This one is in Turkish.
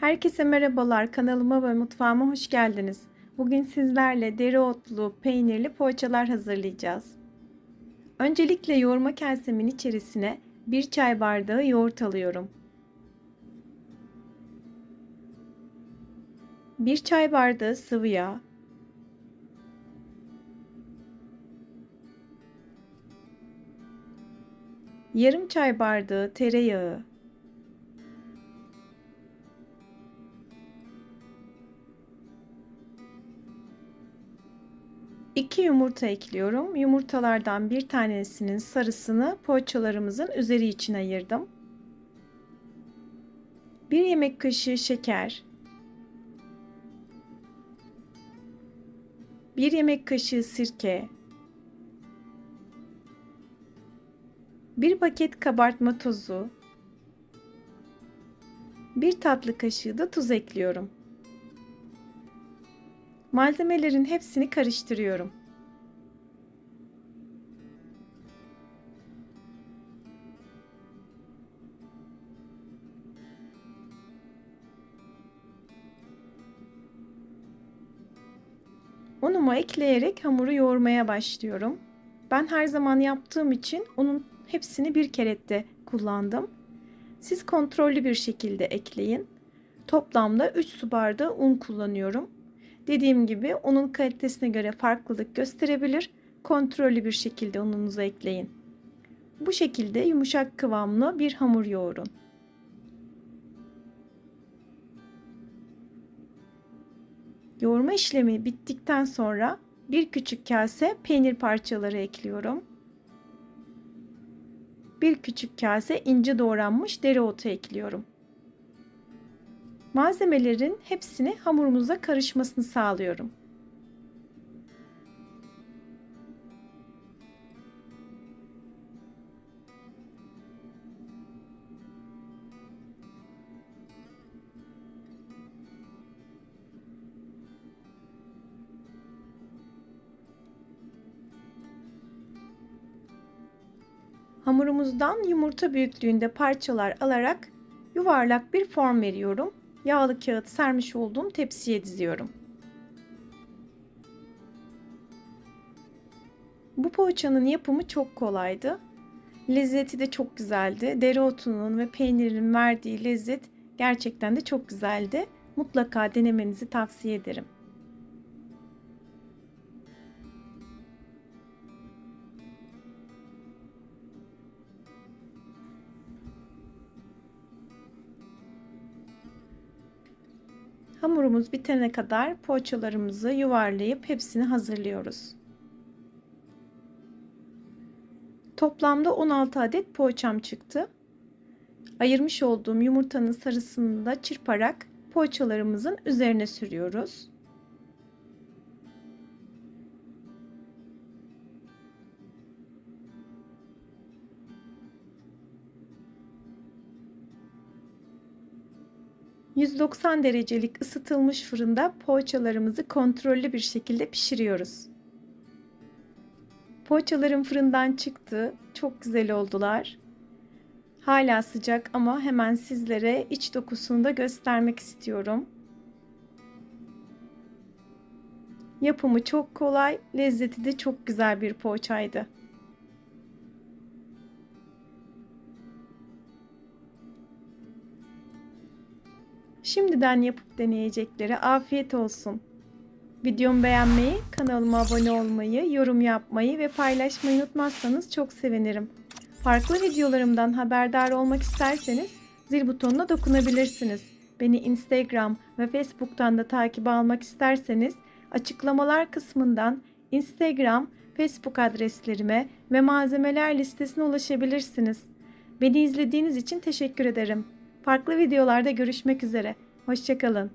Herkese merhabalar. Kanalıma ve mutfağıma hoş geldiniz. Bugün sizlerle dereotlu, peynirli poğaçalar hazırlayacağız. Öncelikle yoğurma kasemin içerisine bir çay bardağı yoğurt alıyorum. Bir çay bardağı sıvı yağ, yarım çay bardağı tereyağı, 2 yumurta ekliyorum. Yumurtalardan bir tanesinin sarısını poğaçalarımızın üzeri için ayırdım. 1 yemek kaşığı şeker. 1 yemek kaşığı sirke. 1 paket kabartma tozu. 1 tatlı kaşığı da tuz ekliyorum. Malzemelerin hepsini karıştırıyorum. Unumu ekleyerek hamuru yoğurmaya başlıyorum. Ben her zaman yaptığım için unun hepsini bir kerette kullandım. Siz kontrollü bir şekilde ekleyin. Toplamda 3 su bardağı un kullanıyorum. Dediğim gibi unun kalitesine göre farklılık gösterebilir. Kontrollü bir şekilde ununuzu ekleyin. Bu şekilde yumuşak kıvamlı bir hamur yoğurun. Yoğurma işlemi bittikten sonra bir küçük kase peynir parçaları ekliyorum. Bir küçük kase ince doğranmış dereotu ekliyorum. Malzemelerin hepsini hamurumuza karışmasını sağlıyorum. Hamurumuzdan yumurta büyüklüğünde parçalar alarak yuvarlak bir form veriyorum yağlı kağıt sermiş olduğum tepsiye diziyorum. Bu poğaçanın yapımı çok kolaydı. Lezzeti de çok güzeldi. Dereotunun ve peynirin verdiği lezzet gerçekten de çok güzeldi. Mutlaka denemenizi tavsiye ederim. Hamurumuz bitene kadar poğaçalarımızı yuvarlayıp hepsini hazırlıyoruz. Toplamda 16 adet poğaçam çıktı. Ayırmış olduğum yumurtanın sarısını da çırparak poğaçalarımızın üzerine sürüyoruz. 190 derecelik ısıtılmış fırında poğaçalarımızı kontrollü bir şekilde pişiriyoruz. Poğaçalarım fırından çıktı. Çok güzel oldular. Hala sıcak ama hemen sizlere iç dokusunu da göstermek istiyorum. Yapımı çok kolay, lezzeti de çok güzel bir poğaçaydı. Şimdiden yapıp deneyeceklere afiyet olsun. Videomu beğenmeyi, kanalıma abone olmayı, yorum yapmayı ve paylaşmayı unutmazsanız çok sevinirim. Farklı videolarımdan haberdar olmak isterseniz zil butonuna dokunabilirsiniz. Beni Instagram ve Facebook'tan da takip almak isterseniz açıklamalar kısmından Instagram, Facebook adreslerime ve malzemeler listesine ulaşabilirsiniz. Beni izlediğiniz için teşekkür ederim. Farklı videolarda görüşmek üzere. Hoşçakalın.